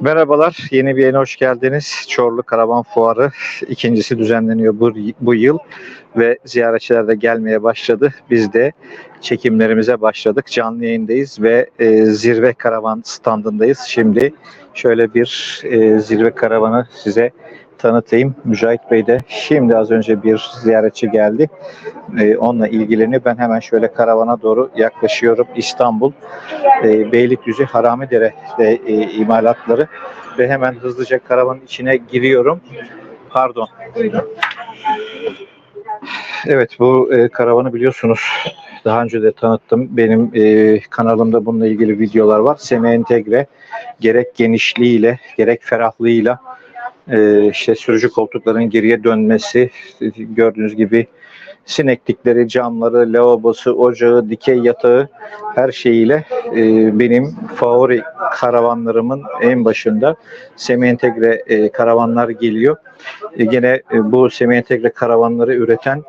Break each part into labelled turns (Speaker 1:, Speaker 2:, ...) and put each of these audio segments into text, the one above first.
Speaker 1: Merhabalar, yeni bir yayına hoş geldiniz. Çorlu Karavan Fuarı ikincisi düzenleniyor bu, bu yıl ve ziyaretçiler de gelmeye başladı. Biz de çekimlerimize başladık. Canlı yayındayız ve e, zirve karavan standındayız. Şimdi şöyle bir e, zirve karavanı size tanıtayım. Mücahit Bey de şimdi az önce bir ziyaretçi geldi. E, onunla ilgileniyor. Ben hemen şöyle karavana doğru yaklaşıyorum. İstanbul e, Beylikdüzü Haramidere e, imalatları ve hemen hızlıca karavanın içine giriyorum. Pardon. Evet bu e, karavanı biliyorsunuz. Daha önce de tanıttım. Benim e, kanalımda bununla ilgili videolar var. Semi entegre gerek genişliğiyle gerek ferahlığıyla e, işte sürücü koltukların geriye dönmesi gördüğünüz gibi sineklikleri, camları, lavabosu, ocağı, dikey yatağı her şeyiyle e, benim favori karavanlarımın en başında semi entegre e, karavanlar geliyor. E, gene e, bu semi entegre karavanları üreten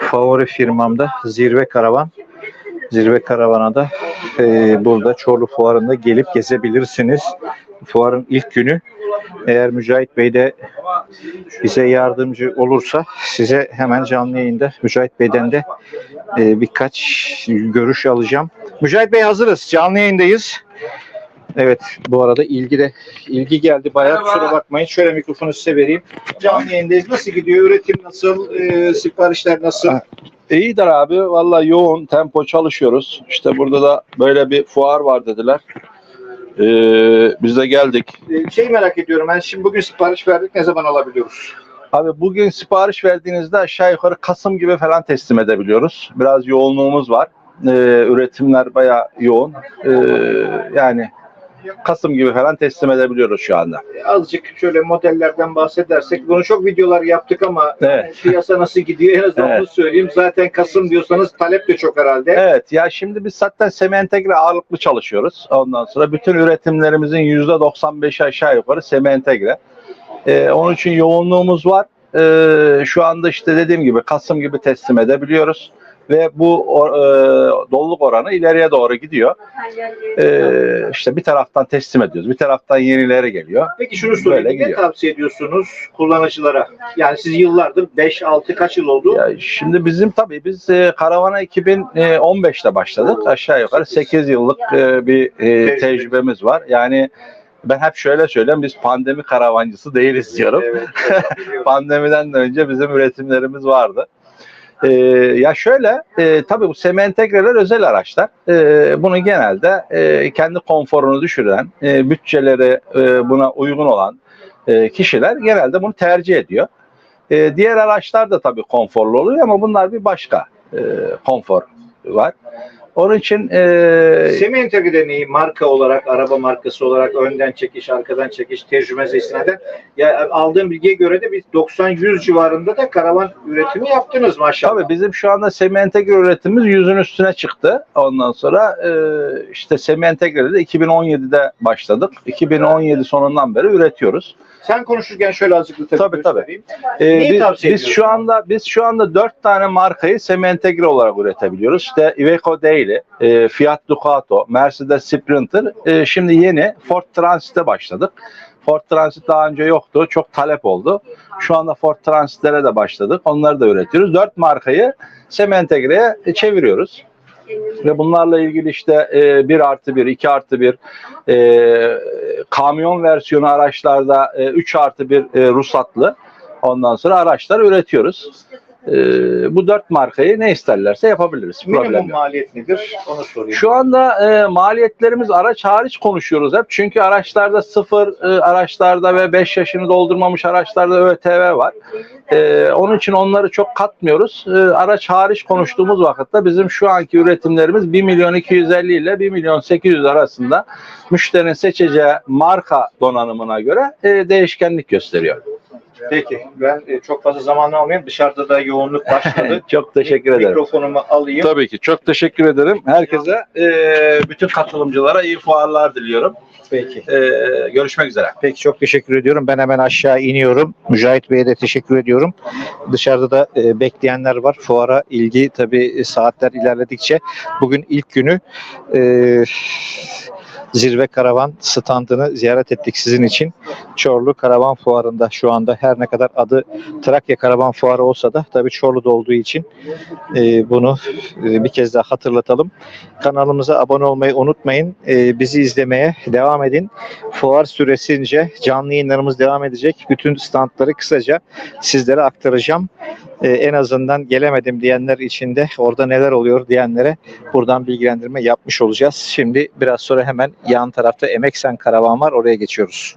Speaker 1: favori firmamda Zirve Karavan. Zirve Karavan'a da e, burada Çorlu Fuarı'nda gelip gezebilirsiniz. Fuarın ilk günü eğer Mücahit Bey de bize yardımcı olursa size hemen canlı yayında Mücahit Bey'den de e, birkaç görüş alacağım. Mücahit Bey hazırız. Canlı yayındayız. Evet bu arada ilgi de ilgi geldi bayağı kusura bakmayın. Şöyle mikrofonu size vereyim. Canlı yayındayız. Nasıl gidiyor? Üretim nasıl? E, siparişler nasıl?
Speaker 2: İyidir abi. Valla yoğun tempo çalışıyoruz. İşte burada da böyle bir fuar var dediler. Ee, biz de geldik.
Speaker 1: E, şey merak ediyorum. Ben şimdi bugün sipariş verdik. Ne zaman alabiliyoruz?
Speaker 2: Abi bugün sipariş verdiğinizde aşağı yukarı Kasım gibi falan teslim edebiliyoruz. Biraz yoğunluğumuz var. Ee, üretimler bayağı yoğun. Ee, yani Kasım gibi falan teslim edebiliyoruz şu anda.
Speaker 1: E, azıcık şöyle modellerden bahsedersek bunu çok videolar yaptık ama
Speaker 2: Evet.
Speaker 1: yani piyasa nasıl gidiyor en azından
Speaker 2: Evet.
Speaker 1: onu söyleyeyim. Zaten Kasım diyorsanız talep de çok herhalde.
Speaker 2: Evet ya şimdi biz zaten semi entegre ağırlıklı çalışıyoruz. Ondan sonra bütün üretimlerimizin %95'i aşağı yukarı semi entegre. Ee, onun için yoğunluğumuz var. Ee, şu anda işte dediğim gibi Kasım gibi teslim edebiliyoruz. Ve bu e, doluluk oranı ileriye doğru gidiyor. Ee, işte bir taraftan teslim ediyoruz. Bir taraftan yenileri geliyor.
Speaker 1: Peki şunu sorayım. Ne tavsiye ediyorsunuz kullanıcılara? Yani siz yıllardır 5-6 kaç yıl oldu?
Speaker 2: Ya şimdi bizim tabii biz e, karavana 2015'te başladık. Aşağı yukarı 8 yıllık e, bir e, tecrübemiz var. Yani ben hep şöyle söylüyorum biz pandemi karavancısı değiliz diyorum.
Speaker 1: Evet, evet.
Speaker 2: Pandemiden de önce bizim üretimlerimiz vardı. Ee, ya şöyle, e, tabii bu semi entegreler özel araçlar. E, bunu genelde e, kendi konforunu düşüren, e, bütçeleri e, buna uygun olan e, kişiler genelde bunu tercih ediyor. E, diğer araçlar da tabii konforlu oluyor ama bunlar bir başka e, konfor var. Onun için e,
Speaker 1: Semi entegre neyi marka olarak, araba markası olarak önden çekiş, arkadan çekiş tecrübesi istinaden ya aldığım bilgiye göre de bir 90-100 civarında da karavan üretimi yaptınız maşallah.
Speaker 2: Tabii bizim şu anda semi entegre üretimimiz yüzün üstüne çıktı. Ondan sonra e, işte semi entegre'de de 2017'de başladık. 2017 sonundan beri üretiyoruz.
Speaker 1: Sen konuşurken şöyle azıcık da tabii,
Speaker 2: Tabii, tabii.
Speaker 1: göstereyim.
Speaker 2: E,
Speaker 1: Neyi
Speaker 2: biz,
Speaker 1: tavsiye
Speaker 2: biz
Speaker 1: ediyorsun?
Speaker 2: şu anda biz şu anda dört tane markayı semi entegre olarak üretebiliyoruz. İşte Iveco Daily, e, Fiat Ducato, Mercedes Sprinter. E, şimdi yeni Ford Transit'e başladık. Ford Transit daha önce yoktu. Çok talep oldu. Şu anda Ford Transit'lere de başladık. Onları da üretiyoruz. Dört markayı semi entegreye çeviriyoruz. Ve bunlarla ilgili işte e, 1 artı 1, 2 artı 1 e, kamyon versiyonu araçlarda e, 3 artı 1 e, ruhsatlı ondan sonra araçlar üretiyoruz. E, bu dört markayı ne isterlerse yapabiliriz. Problem
Speaker 1: Minimum
Speaker 2: yok.
Speaker 1: maliyet nedir? Onu sorayım.
Speaker 2: Şu anda e, maliyetlerimiz araç hariç konuşuyoruz hep. Çünkü araçlarda sıfır e, araçlarda ve 5 yaşını doldurmamış araçlarda ÖTV var. E, onun için onları çok katmıyoruz. E, araç hariç konuştuğumuz vakitte bizim şu anki üretimlerimiz 1 milyon 250 ile 1 milyon 800 arasında müşterinin seçeceği marka donanımına göre e, değişkenlik gösteriyor.
Speaker 1: Peki ben e, çok fazla zaman almayayım. Dışarıda da yoğunluk başladı.
Speaker 2: Çok teşekkür ederim.
Speaker 1: Mikrofonumu alayım.
Speaker 2: Tabii ki. Çok teşekkür ederim. Herkese e, bütün katılımcılara iyi fuarlar diliyorum.
Speaker 1: Peki.
Speaker 2: E, görüşmek üzere.
Speaker 1: Peki çok teşekkür ediyorum. Ben hemen aşağı iniyorum. Mücahit Bey'e de teşekkür ediyorum. Dışarıda da e, bekleyenler var. Fuara ilgi tabii e, saatler ilerledikçe bugün ilk günü e, Zirve Karavan standını ziyaret ettik sizin için. Çorlu Karavan Fuarı'nda şu anda her ne kadar adı Trakya Karavan Fuarı olsa da tabii Çorlu'da olduğu için e, bunu e, bir kez daha hatırlatalım. Kanalımıza abone olmayı unutmayın. E, bizi izlemeye devam edin. Fuar süresince canlı yayınlarımız devam edecek. Bütün standları kısaca sizlere aktaracağım. Ee, en azından gelemedim diyenler için de orada neler oluyor diyenlere buradan bilgilendirme yapmış olacağız. Şimdi biraz sonra hemen yan tarafta Emeksen Karavan var. Oraya geçiyoruz.